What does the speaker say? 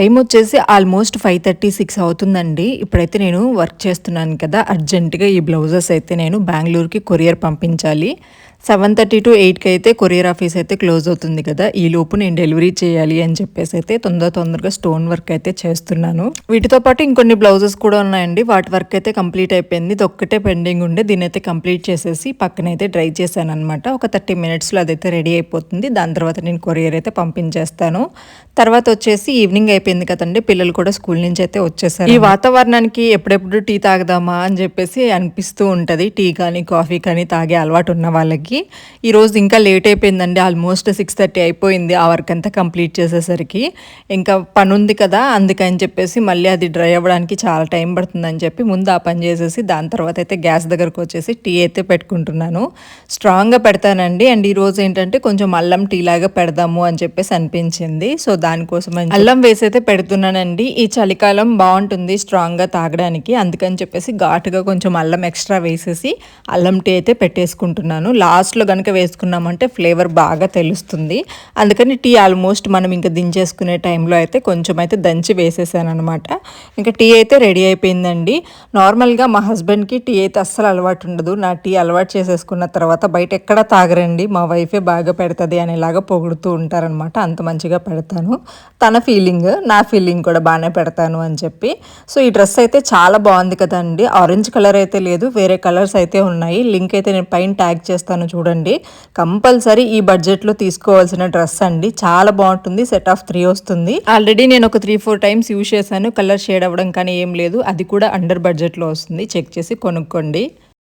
Time వచ్చేసి almost five thirty six అవుతుందండి. ఇప్పుడైతే నేను వర్క్ చేస్తున్నాను కదా అర్జెంటుగా ఈ బ్లౌజెస్ అయితే నేను బెంగళూరుకి కొరియర్ పంపించాలి. సెవెన్ థర్టీ టు ఎయిట్కి అయితే కొరియర్ ఆఫీస్ అయితే క్లోజ్ అవుతుంది కదా. ఈ లోపు నేను డెలివరీ చేయాలి అని చెప్పేసి అయితే తొందర తొందరగా స్టోన్ వర్క్ అయితే చేస్తున్నాను. వీటితో పాటు ఇంకొన్ని బ్లౌజెస్ కూడా ఉన్నాయండి. వాటి వర్క్ అయితే కంప్లీట్ అయిపోయింది. ఇది ఒక్కటే పెండింగ్ ఉండే. దీని అయితే కంప్లీట్ చేసేసి పక్కన అయితే డ్రై చేశాను అనమాట ఒక థర్టీ మినిట్స్లో అదైతే రెడీ అయిపోతుంది. దాని తర్వాత నేను కొరియర్ అయితే పంపించేస్తాను. తర్వాత వచ్చేసి ఈవినింగ్ అయిపోయింది కదండి. పిల్లలు కూడా స్కూల్ నుంచి అయితే వచ్చేసారు. ఈ వాతావరణానికి ఎప్పుడెప్పుడు టీ తాగదామా అని చెప్పేసి అనిపిస్తూ ఉంటుంది. టీ కానీ కాఫీ కానీ తాగే అలవాటు ఉన్న వాళ్ళకి. ఈరోజు ఇంకా లేట్ అయిపోయిందండి. ఆల్మోస్ట్ సిక్స్ థర్టీ అయిపోయింది ఆ వర్క్ అంతా కంప్లీట్ చేసేసరికి. ఇంకా పని ఉంది కదా అందుకని చెప్పేసి మళ్ళీ అది డ్రై అవ్వడానికి చాలా టైం పడుతుందని చెప్పి ముందు ఆ పని చేసేసి దాని తర్వాత అయితే గ్యాస్ దగ్గరకు వచ్చేసి టీ అయితే పెట్టుకుంటున్నాను. స్ట్రాంగ్గా పెడతానండి. అండ్ ఈరోజు ఏంటంటే కొంచెం అల్లం టీ లాగా పెడదాము అని చెప్పేసి అనిపించింది. సో దానికోసం అల్లం వేసి అయితే పెడుతున్నానండి. ఈ చలికాలం బాగుంటుంది స్ట్రాంగ్గా తాగడానికి. అందుకని చెప్పేసి ఘాటుగా కొంచెం అల్లం ఎక్స్ట్రా వేసేసి అల్లం టీ అయితే పెట్టేసుకుంటున్నాను. లాస్ట్లో కనుక వేసుకున్నామంటే ఫ్లేవర్ బాగా తెలుస్తుంది. అందుకని టీ ఆల్మోస్ట్ మనం ఇంకా దించేసుకునే టైంలో అయితే కొంచెం అయితే దంచి వేసేసాను అనమాట ఇంకా టీ అయితే రెడీ అయిపోయిందండి. నార్మల్గా మా హస్బెండ్కి టీ అయితే అస్సలు అలవాటు ఉండదు. నా టీ అలవాటు చేసేసుకున్న తర్వాత బయట ఎక్కడ తాగరండి? మా వైఫే బాగా పెడుతుంది అనేలాగా పొగుడుతూ ఉంటారనమాట అంత మంచిగా పెడతాను. తన ఫీలింగ్ నా ఫీలింగ్ కూడా బాగానే పెడతాను అని చెప్పి. సో ఈ డ్రెస్ అయితే చాలా బాగుంది కదండి. ఆరెంజ్ కలర్ అయితే లేదు. వేరే కలర్స్ అయితే ఉన్నాయి. లింక్ అయితే నేను పైన ట్యాగ్ చేస్తాను చూడండి. కంపల్సరీ ఈ బడ్జెట్లో తీసుకోవాల్సిన డ్రెస్ అండి. చాలా బాగుంటుంది. సెట్ ఆఫ్ త్రీ వస్తుంది. ఆల్రెడీ నేను ఒక త్రీ ఫోర్ టైమ్స్ యూజ్ చేశాను. కలర్ షేడ్ అవ్వడం కానీ ఏం లేదు. అది కూడా అండర్ బడ్జెట్లో వస్తుంది. చెక్ చేసి కొనుక్కోండి.